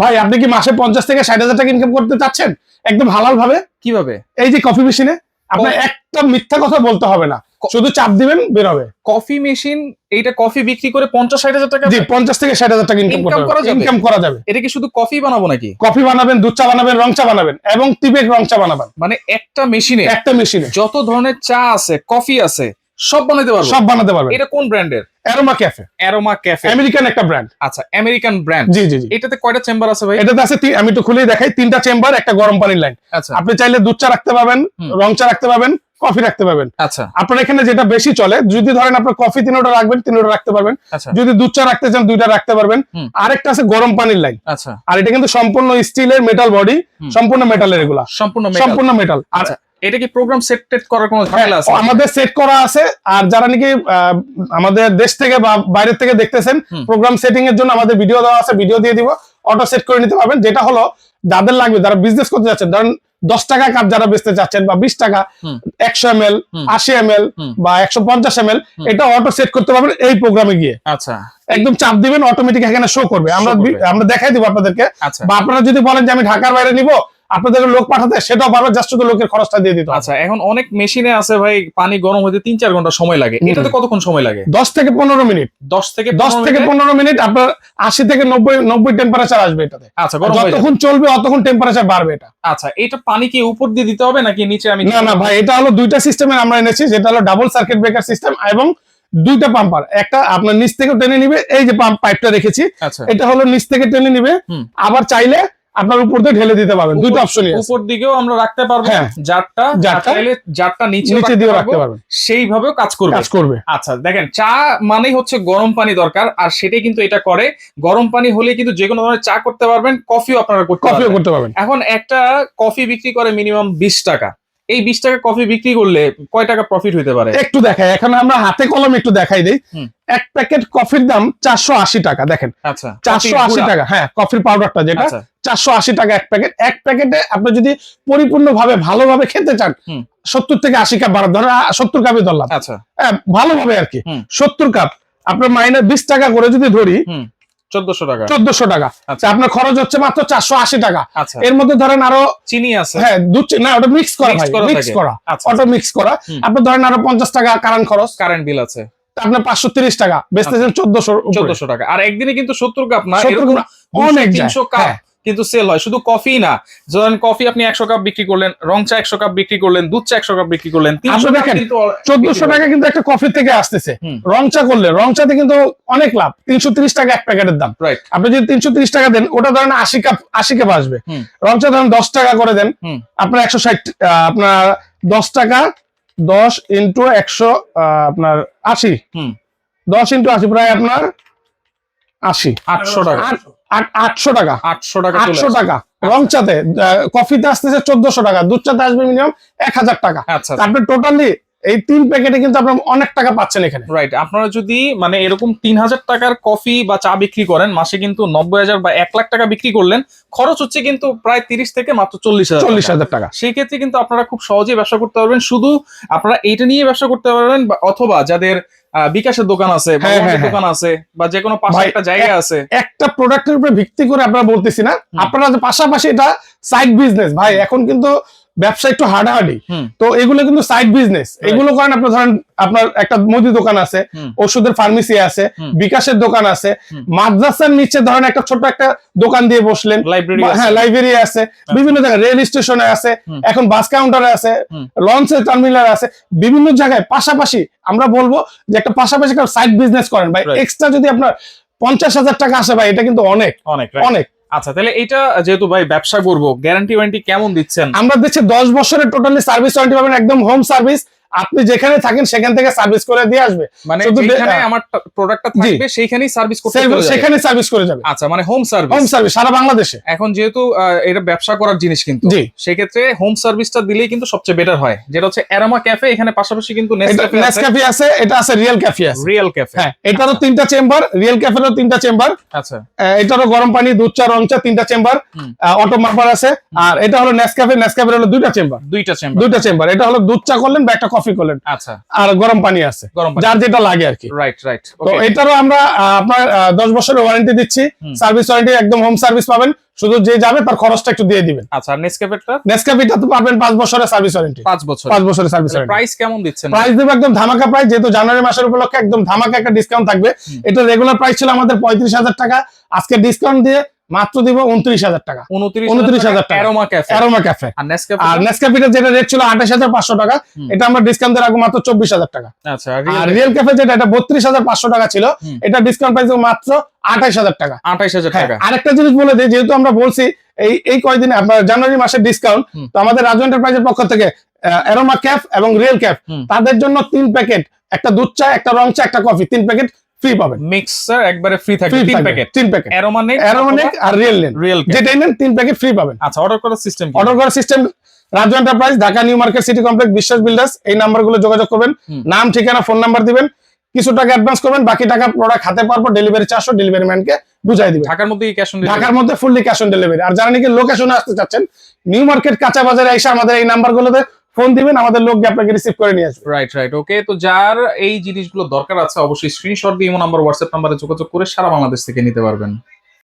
ভাই আপনি কি মাসে পঞ্চাশ থেকে ষাট হাজার টাকা ইনকাম করতে চাচ্ছেন? একদম হালাল ভাবে কীভাবে? এই যে কফি মেশিনে আপনার একটা মিথ্যা কথা বলতে হবে না। শুধু চাপ দিবেন বের হবে। কফি মেশিন এইটা কফি বিক্রি করে পঞ্চাশ ষাট হাজার টাকা জি পঞ্চাশ থেকে ষাট হাজার টাকা ইনকাম করা যাবে? ইনকাম করা যাবে। এটা কি শুধু কফি বানাবো নাকি? কফি বানাবেন দুধ চা বানাবেন রং চা বানাবেন এবং টিবেক রং চা বানাবেন। মানে একটা মেশিনে একটা মেশিনে যত ধরনের চা আছে কফি আছে সব বানাতে পারব? সব বানাতে পারবেন। এটা কোন ব্র্যান্ডের aroma cafe aroma cafe American একটা ব্র্যান্ড আচ্ছা আমেরিকান ব্র্যান্ড জি জি জি। এটাতে কয়টা চেম্বার আছে ভাই? এটাতে আছে আমি একটু খুলেই দেখাই তিনটা চেম্বার একটা গরম পানির লাইন আচ্ছা। আপনি চাইলে দুধ চা রাখতে পারবেন রং চা রাখতে পারবেন কফি রাখতে পারবেন। আচ্ছা। আপনার এখানে যেটা বেশি চলে যদি ধরেন আপনার কফি তিনোটা রাখবেন তিনোটা রাখতে পারবেন। আচ্ছা। যদি দুধ চা রাখতে চান দুইটা রাখতে পারবেন। আরেকটা আছে গরম পানির লাইন আচ্ছা। আর এটা কিন্তু সম্পূর্ণ স্টিলের মেটাল বডি সম্পূর্ণ মেটালের এগুলা। সম্পূর্ণ সম্পূর্ণ মেটাল আর আচ্ছা। এটা কি প্রোগ্রাম সেট টেট করার কোনো হ্যাঁ, ঝামেলা আছে আমাদের সেট করা আছে আর যারা নাকি আমাদের দেশ থেকে বা বাইরের থেকে দেখতেছেন প্রোগ্রাম সেটিং এর জন্য আমাদের ভিডিও দেওয়া আছে ভিডিও দিয়ে দিব অটো সেট করে নিতে পারবেন। যেটা হলো যাদের লাগবে যারা বিজনেস করতে যাচ্ছেন ধরেন দশ টাকা কাপ যারা বেচতে চাচ্ছেন বা বিশ টাকা একশো এম এল আশি এম এল বা একশো পঞ্চাশ এম এল এটা অটো সেট করতে পারবেন এই প্রোগ্রামে গিয়ে। আচ্ছা। একদম চাপ দিবেন অটোমেটিক এখানে শো করবে। আমরা। আমরা দেখাই দিব আপনাদেরকে। আচ্ছা। বা আপনারা যদি বলেন যে আমি ঢাকার বাইরে নিব আপনাদের লোক পাঠাতে সেটাও পারবে জাস্ট শুধু লোকের খরচটা দিয়ে দিতে আচ্ছা এখন অনেক মেশিনে আছে ভাই পানি গরম হতে তিন চার ঘণ্টা সময় লাগে। এটাতে কতক্ষণ সময় লাগে? দশ থেকে পনেরো মিনিট। দশ থেকে দশ থেকে পনেরো মিনিট আপনার আশি থেকে নব্বই নব্বই টেম্পারেচার আসবে এটাতে। আচ্ছা গরম যতক্ষণ চলবে অতক্ষণ টেম্পারেচার বাড়বে এটা। আচ্ছা এটা পানি কি উপর দিয়ে দিতে হবে নাকি নিচে আমি না না ভাই এটা হলো দুইটা সিস্টেমের আমরা এনেছি যেটা হলো ডাবল সার্কিট ব্রেকার সিস্টেম এবং দুইটা পাম্পার একটা আপনার নিচ থেকে টেনে নিবে এই যে পাম্প পাইপটা রেখেছি আচ্ছা। এটা হলো নিচ থেকে টেনে নিবে। আবার চাইলে আপনার উপর দিয়ে ঢেলে দিতে পারবেন। উপর- অপশনই উপর দিকেও আমরা রাখতে পারব। হ্যাঁ। জারটা জারটা। জারটা নিচে নিচে দিয়ে রাখতে পারবেন। সেইভাবেও কাজ করবে। কাজ করবে। আচ্ছা দেখেন চা মানেই হচ্ছে গরম পানি দরকার আর সেটাই কিন্তু এটা করে। গরম পানি হলে কিন্তু যে কোনো ধরনের চা করতে পারবেন কফিও আপনারা করতে পারবেন। এখন একটা কফি বিক্রি করে মিনিমাম বিশ টাকা। এই বিশ টাকা কফি বিক্রি করলে কয় টাকা প্রফিট হইতে পারে? একটু দেখাই এখন আমরা হাতে কলম একটু দেখাই দিই। এক প্যাকেট কফির দাম চারশো আশি টাকা দেখেন। আচ্ছা চারশো আশি টাকা হ্যাঁ কফির পাউডারটা যেটা আচ্ছা। চারশো আশি টাকা এক প্যাকেট। এক প্যাকেটে আপনি যদি পরিপূর্ণ ভাবে ভালোভাবে খেতে চান সত্তর থেকে আশি কাপ বাড়া ধরেন সত্তর কাপই ধরলাম। আচ্ছা। হ্যাঁ ভালোভাবে আর কি। সত্তর কাপ আপনার মাইনাস বিশ টাকা করে যদি ধরি চোদ্দশো টাকা। চোদ্দশো টাকা। আচ্ছা। আপনার খরচ হচ্ছে মাত্র চারশো আশি টাকা। আচ্ছা। এর মধ্যে ধরেন আরও চিনি আছে? হ্যাঁ দুধ না ওটা মিক্স করা মিক্স করা আচ্ছা অটো মিক্স করা। আপনার আপনি ধরেন আরও পঞ্চাশ টাকা কারেন্ট খরচ। কারেন্ট বিল আছে। আপনার পাঁচশো তিরিশ টাকা বেচতেছেন চোদ্দশো চোদ্দশো টাকা। আর একদিনে কিন্তু সত্তর কাপ না 70 কাপ অনেক। তিনশো কাপ। কিন্তু সেল হয়। শুধু কফি না। ধরেন কফি আপনি একশো কাপ বিক্রি করলেন রং চা একশো কাপ বিক্রি করলেন দুধ চা একশো কাপ বিক্রি করলেন তিনশো আপনি কিন্তু চোদ্দশো টাকা কিন্তু একটা কফি থেকে আসতেছে। রং চা করলে রং চাতে কিন্তু অনেক লাভ। তিনশো তিরিশ টাকা এক প্যাকেটের দাম। রাইট আপনি যদি তিনশো তিরিশ টাকা দেন ওটা ধরেন আশি কাপ আশি কাপ আসবে। রং চা ধরেন দশ টাকা করে দেন। আপনার একশো ষাট আপনার দশ টাকা দশ ইন্টু একশো আহ, আপনার আশি। দশ ইন্টু আশি প্রায় আপনার আশি। আটশো টাকা। আটশো টাকা। আটশো টাকা আটশো টাকা। রং চাতে কফিতে আসতেছে চোদ্দশো টাকা দুধ চাতে আসবে মিনিমাম এক হাজার টাকা। আচ্ছা আপনি টোটালি এই তিন প্যাকেটে কিন্তু আপনার অনেক টাকা পাচ্ছেন এখানে। রাইট আপনারা যদি মানে এরকম তিন হাজার টাকার কফি বা চা বিক্রি করেন মাসে কিন্তু নব্বই হাজার বা এক লাখ টাকা বিক্রি করলেন খরচ হচ্ছে কিন্তু প্রায় তিরিশ থেকে মাত্র চল্লিশ হাজার চল্লিশ হাজার টাকা। সেই ক্ষেত্রে কিন্তু আপনারা খুব সহজেই ব্যবসা করতে পারবেন। শুধু আপনারা এটা নিয়ে ব্যবসা করতে পারবেন অথবা যাদের বিকাশের দোকান আছে হ্যাঁ, হ্যাঁ, দোকান আছে বা যে কোনো পাশে একটা জায়গা আছে। একটা প্রোডাক্টের উপরে ভিত্তি করে আপনারা বলতেছি না। আপনারা পাশাপাশি এটা সাইড বিজনেস ভাই এখন কিন্তু ব্যবসা একটু হার্ডাহার্ডি তো এগুলো কিন্তু সাইড বিজনেস এগুলো করেন আপনার ধরেন আপনার একটা মুদি দোকান আছে ওষুধের ফার্মেসি আছে বিকাশের দোকান আছে মাদ্রাসার নিচে ধরেন একটা ছোট একটা দোকান দিয়ে বসলেন। হ্যাঁ লাইব্রেরি আছে বিভিন্ন জায়গায় রেল স্টেশনে আছে এখন বাস কাউন্টারে আছে। লঞ্চের টার্মিনাল আছে বিভিন্ন জায়গায়। পাশাপাশি আমরা বলব যে একটা পাশাপাশি সাইড বিজনেস করেন ভাই। এক্সট্রা যদি আপনার পঞ্চাশ হাজার টাকা আসে ভাই এটা কিন্তু অনেক। অনেক অনেক। আচ্ছা তাহলে এটা যেহেতু ভাই ব্যবসা করব গ্যারান্টি ওয়ারেন্টি কেমন দিচ্ছেন? আমরা দিচ্ছি দশ বছরের টোটালি সার্ভিস ওয়ারেন্টি পাবেন, একদম হোম সার্ভিস আপনি যেখানে থাকেন সেখান থেকে সার্ভিস করে দিয়ে আসবে। মানে যেখানে আমার প্রোডাক্টটা থাকবে সেইখানেই সার্ভিস করতে যাবে। সেখানে সার্ভিস করে যাবে। আচ্ছা মানে হোম সার্ভিস হোম সার্ভিস সারা বাংলাদেশে। এখন যেহেতু এটা ব্যবসা করার জিনিস কিন্তু জি। সেক্ষেত্রে হোম সার্ভিসটা দিলেই কিন্তু সবচেয়ে বেটার হয়। যেটা হচ্ছে অ্যারোমা ক্যাফে এখানে পাশাপাশি কিন্তু নেসক্যাফে আছে। এটা আছে রিয়েল ক্যাফে আছে। রিয়েল ক্যাফে হ্যাঁ এটারও তিনটা চেম্বার রিয়েল ক্যাফেরও তিনটা চেম্বার আচ্ছা। এটারও গরম পানি দুধ চা রং চা তিনটা চেম্বার অটো মাপার আছে। আর এটা হলো নেসক্যাফে নেসক্যাফের হলো দুইটা চেম্বার দুইটা চেম্বার দুইটা চেম্বার এটা হলো দুধ চা করলেন বা একটা কফি করলেন। আচ্ছা। আর গরম পানি আছে। যার যেটা লাগে আর কি। রাইট রাইট তো এটারও আমরা আপনার দশ বছরের ওয়ারেন্টি দিচ্ছি। সার্ভিস ওয়ারেন্টি একদম হোম সার্ভিস পাবেন। শুধু যে যাবে তার খরচটা একটু দিয়ে দিবেন। আচ্ছা নেসক্যাফেটা নেসকাফিটা তো পাবেন পাঁচ বছরের সার্ভিস ওয়ারেন্টি পাঁচ বছর পাঁচ বছরের সার্ভিস ওয়ারেন্টি প্রাইস কেমন দিচ্ছেন? প্রাইস দেবো একদম ধামাকা প্রাইস যেহেতু জানুয়ারি মাসের উপলক্ষে একদম ধামাকা একটা ডিসকাউন্ট থাকবে। এটা রেগুলার প্রাইস ছিল আমাদের পঁয়ত্রিশ হাজার টাকা। আজকে ডিসকাউন্ট দিয়ে মাত্র দিব উনত্রিশ হাজার টাকা। উনত্রিশ 29,000 টাকা। অ্যারোমা ক্যাফে আর নেসক্যাফে আর যেটা রেট ছিল আঠাশ হাজার পাঁচশো টাকা। এটা আমরা ডিসকাউন্ট রাখব মাত্র চব্বিশ হাজার টাকা। আচ্ছা আর রিয়েল ক্যাফে যেটা এটা বত্রিশ হাজার পাঁচশো টাকা ছিল। এটা ডিসকাউন্ট প্রাইস মাত্র আঠাইশ হাজার টাকা। আঠাইশ হাজার হ্যাঁ, টাকা। আরেকটা জিনিস বলে দিই যেহেতু আমরা বলছি এই এই কয়দিনে আপনার জানুয়ারি মাসের ডিসকাউন্ট তো আমাদের রাজু এন্টারপ্রাইজের পক্ষ থেকে অ্যারোমা ক্যাফ এবং রিয়েল ক্যাফ তাদের জন্য তিন প্যাকেট একটা দুধ চা একটা রং চা একটা কফি তিন প্যাকেট ফ্রি পাবেন। মিক্সার একবারে ফ্রি থাকবে তিন প্যাকেট তিন প্যাকেট অ্যারোমা নেক অ্যারোমানিক আর রিয়েল নেন রিয়েল যেটাই নেন তিন প্যাকেট ফ্রি পাবেন। আচ্ছা অর্ডার করার সিস্টেম অর্ডার করার system Raju enterprise Dhaka New Market city complex Biswas builders. এই নাম্বারগুলো যোগাযোগ করবেন। নাম ঠিকানা ফোন নাম্বার দিবেন। কিছু টাকা অ্যাডভান্স করবেন বাকি টাকা প্রোডাক্ট হাতে পারব ডেলিভারি চারশো ডেলিভারি ম্যানকে বুঝাই দিবেন। ঢাকার মধ্যে ক্যাশ অন ঢাকার মধ্যে ফুললি ক্যাশ অন ডেলিভারি আর যারা নাকি লোকেশনে আসতে চাচ্ছেন নিউ মার্কেট কাঁচা বাজারে এসে আমাদের এই নাম্বারগুলোতে ফোন দিবেন, আমাদের লোক আপনাকে রিসিভ করে নিয়ে আসবে। রাইট রাইট ওকে তো যার এই জিনিসগুলো দরকার আছে, অবশ্যই স্ক্রিনশট দিয়ে ইমো নাম্বার হোয়াটসঅ্যাপ নাম্বারে যোগাযোগ করে সারা বাংলাদেশ থেকে নিতে পারবেন।